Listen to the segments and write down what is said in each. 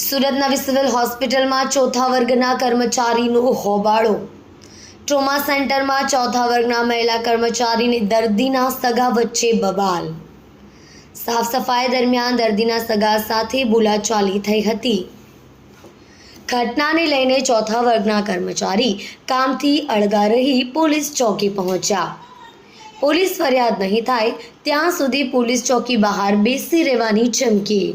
સુરતના સિવિલ હોસ્પિટલમાં ચોથા વર્ગના કર્મચારીનો હોબાળો. ટ્રોમા સેન્ટરમાં ચોથા વર્ગના મહિલા કર્મચારીને દર્દીના સગા વચ્ચે બબાલ. સાફ સફાઈ દરમિયાન દર્દીના સગા સાથે બોલાચાલી થઈ હતી. ઘટનાને લઈને ચોથા વર્ગના કર્મચારી કામથી અળગા રહી પોલીસ ચોકી પહોંચ્યા. પોલીસ ફરિયાદ નહીં થાય, ત્યાં સુધી પોલીસ ચોકી બહાર બેસી રહેવાની ચમકી.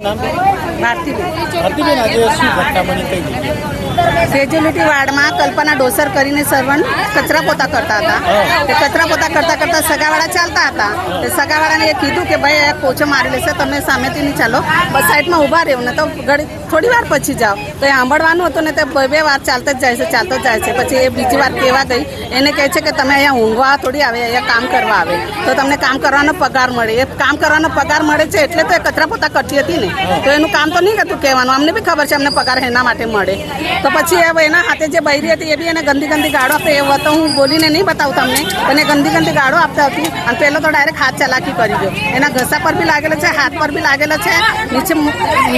ભારતીબેન ભારતીબેન આજે શું ઘટના બની કઈ જગ્યાએ? વાર્ડમાં કલ્પના ડોસર કરીને સર્વન્ટ કચરા પોતા કરતા હતા. તે કચરા પોતા કરતા કરતા સગાવાળા ચાલતા હતા. તે સગાવાળાને એ કીધું કે ભાઈ અહીંયા કોચો મારી લેશે તમે સામેથી નહીં ચાલો. બસ સાઈડમાં ઊભા રહેવું ને તો ઘડી થોડી વાર પછી જાઓ. તો એ સાંભળવાનું હતું ને તે બે બે વાર ચાલતા જ જાય છે ચાલતો જ જાય છે. પછી એ બીજી વાર કહેવા ગઈ? એને કહે છે કે તમે અહીંયા ઊંઘવા થોડી આવે અહીંયા કામ કરવા આવે. તો તમને કામ કરવાનો પગાર મળે. એ કામ કરવાનો પગાર મળે છે એટલે તો એ કચરા પોતા કરતી હતી ને. તો એનું કામ તો નહીં હતું કહેવાનું. અમને બી ખબર છે અમને પગાર એના માટે મળે. તો પછી હવે એના હાથે જે બૈરી હતી એ બી એને ગંદી ગંદી ગાળો આપે, એ તો હું બોલીને નહીં બતાવું તમને, પણ એ ગંદી ગંદી ગાળો આપતા હતી. અને પેલો તો ડાયરેક્ટ હાથ ચલાકી કરી ગયો. એના ઘસા પર બી લાગેલો છે, હાથ પર બી લાગેલો છે, નીચે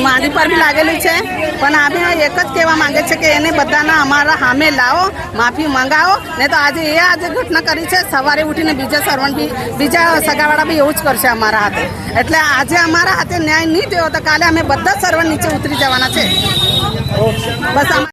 માડી પર બી લાગેલી છે. પણ આ બી એક જ કહેવા માંગે છે કે એને બધાના અમારા સામે લાવો, માફી મંગાવો. ને તો આજે એ આજે ઘટના કરી છે, સવારે ઉઠીને બીજા સર્વન્ટ બી, બીજા સગાવાળા બી એવું જ કરશે અમારા હાથે. એટલે આજે અમારા હાથે ન્યાય નહીં થયો તો કાલે અમે બધા સર્વન્ટ નીચે ઉતરી જવાના છે. બસ